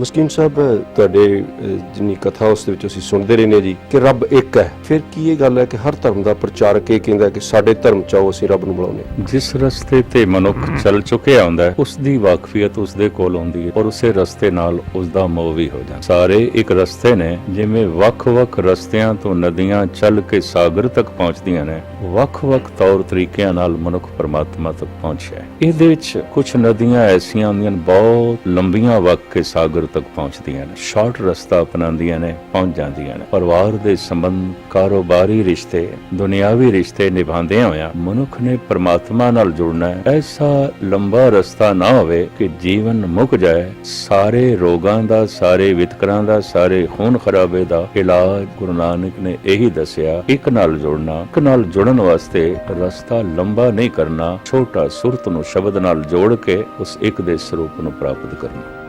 ਮਸਕੀਨ ਸਾਹਿਬ, ਤੁਹਾਡੇ ਜਿੰਨੀ ਕਥਾ ਉਸ ਦੇ ਵਿੱਚ ਅਸੀਂ ਸੁਣਦੇ ਰਹਿੰਦੇ ਹਾਂ ਜੀ ਕਿ ਰੱਬ ਇੱਕ ਹੈ। ਫਿਰ ਕੀ ਇਹ ਗੱਲ ਹੈ ਕਿ ਹਰ ਧਰਮ ਦਾ ਪ੍ਰਚਾਰਕ ਇਹ ਕਹਿੰਦਾ ਕਿ ਸਾਡੇ ਧਰਮ ਚ ਅਸੀਂ ਰੱਬ ਨੂੰ ਬੁਲਾਉਂਦੇ ਜਿਸ ਰਸਤੇ ਤੇ ਮਨੁੱਖ ਚੱਲ ਚੁੱਕਿਆ ਹੁੰਦਾ ਉਸ ਦੀ ਵਾਕਫੀਅਤ ਉਸ ਦੇ ਕੋਲ ਆਉਂਦੀ ਹੈ ਔਰ ਉਸੇ ਰਸਤੇ ਨਾਲ ਉਸ ਦਾ ਮੋਹ ਵੀ ਹੋ ਜਾਂਦਾ ਸਾਰੇ ਇੱਕ ਰਸਤੇ ਨੇ, ਜਿਵੇਂ ਵੱਖ-ਵੱਖ ਰਸਤਿਆਂ ਤੋਂ ਨਦੀਆਂ ਚੱਲ ਕੇ ਸਾਗਰ ਤੱਕ ਪਹੁੰਚਦੀਆਂ ਨੇ, ਵੱਖ-ਵੱਖ ਤੌਰ ਤਰੀਕਿਆਂ ਨਾਲ ਮਨੁੱਖ ਪਰਮਾਤਮਾ ਤੱਕ ਪਹੁੰਚਿਆ ਇਹਦੇ ਵਿੱਚ ਕੁਝ ਨਦੀਆਂ ਐਸੀਆਂ ਹੁੰਦੀਆਂ ਨੇ, ਬਹੁਤ ਲੰਬੀਆਂ ਵਗ ਕੇ ਸਾਗਰ ਤੱਕ ਪਹੁੰਚਦੀਆਂ ਨੇ ਸ਼ਾਰਟ ਰਸਤਾ ਅਪਣਾਉਂਦੀਆਂ ਨੇ, ਪਹੁੰਚ ਜਾਂਦੀਆਂ ਨੇ। ਪਰਿਵਾਰ ਦੇ ਸੰਬੰਧ, ਕਾਰੋਬਾਰੀ ਰਿਸ਼ਤੇ, ਦੁਨਿਆਵੀ ਰਿਸ਼ਤੇ ਨਿਭਾਉਂਦਿਆਂ ਹੋਇਆਂ ਮਨੁੱਖ ਨੇ ਪਰਮਾਤਮਾ ਨਾਲ ਜੁੜਨਾ ਹੈ। ਐਸਾ ਲੰਬਾ ਰਸਤਾ ਨਾ ਹੋਵੇ ਕਿ ਜੀਵਨ ਮੁੱਕ ਜਾਏ। ਸਾਰੇ ਰੋਗਾਂ ਦਾ, ਸਾਰੇ ਵਿਤਕਰਾਂ ਦਾ, ਸਾਰੇ ਖੂਨ ਖਰਾਬੇ ਦਾ ਇਲਾਜ ਗੁਰੂ ਨਾਨਕ ਨੇ ਇਹੀ ਦੱਸਿਆ, ਇੱਕ ਨਾਲ ਜੁੜਨਾ, ਇੱਕ ਨਾਲ ਜੁੜਨ ਵਾਸਤੇ ਰਸਤਾ ਲੰਬਾ ਨਹੀਂ ਕਰਨਾ, ਛੋਟਾ ਸੁਰਤ ਨੂੰ ਸ਼ਬਦ ਨਾਲ ਜੋੜ ਕੇ ਉਸ ਇੱਕ ਦੇ ਸਰੂਪ ਨੂੰ ਪ੍ਰਾਪਤ ਕਰਨਾ।